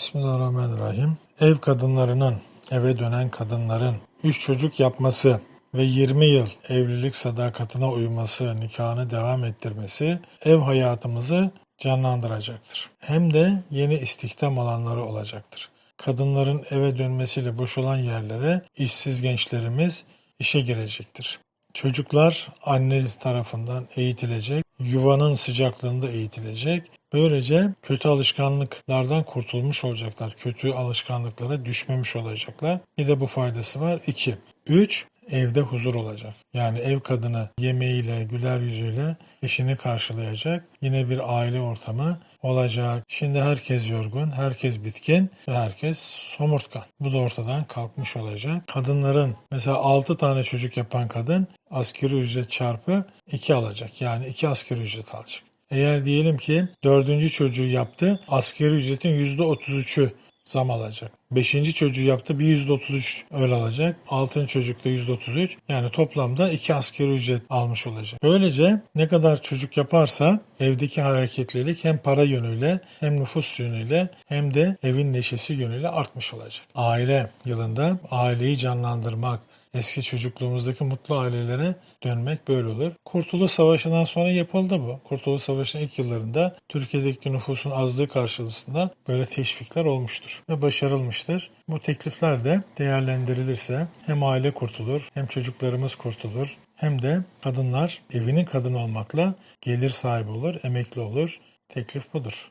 Bismillahirrahmanirrahim. Ev kadınlarının, eve dönen kadınların 3 çocuk yapması ve 20 yıl evlilik sadakatine uyması, nikahını devam ettirmesi ev hayatımızı canlandıracaktır. Hem de yeni istihdam alanları olacaktır. Kadınların eve dönmesiyle boşalan yerlere işsiz gençlerimiz işe girecektir. Çocuklar anne tarafından eğitilecek, yuvanın sıcaklığında eğitilecek. Böylece kötü alışkanlıklardan kurtulmuş olacaklar. Kötü alışkanlıklara düşmemiş olacaklar. Bir de bu faydası var. 2. 3. Evde huzur olacak. Yani ev kadını yemeğiyle, güler yüzüyle eşini karşılayacak. Yine bir aile ortamı olacak. Şimdi herkes yorgun, herkes bitkin ve herkes somurtkan. Bu da ortadan kalkmış olacak. Kadınların mesela 6 tane çocuk yapan kadın asgari ücret çarpı 2 alacak. Yani 2 asgari ücret alacak. Eğer diyelim ki dördüncü çocuğu yaptı, asgari ücretin %33'ü zam alacak. Beşinci çocuğu yaptı bir %33 öyle alacak. Altıncı çocukta %33 yani toplamda iki asgari ücret almış olacak. Böylece ne kadar çocuk yaparsa evdeki hareketlilik hem para yönüyle hem nüfus yönüyle hem de evin neşesi yönüyle artmış olacak. Aile yılında aileyi canlandırmak, Eski çocukluğumuzdaki mutlu ailelere dönmek böyle olur. Kurtuluş Savaşı'ndan sonra yapıldı bu. Kurtuluş Savaşı'nın ilk yıllarında Türkiye'deki nüfusun azlığı karşılığında böyle teşvikler olmuştur ve başarılmıştır. Bu teklifler de değerlendirilirse hem aile kurtulur hem çocuklarımız kurtulur hem de kadınlar evinin kadını olmakla gelir sahibi olur, emekli olur. Teklif budur.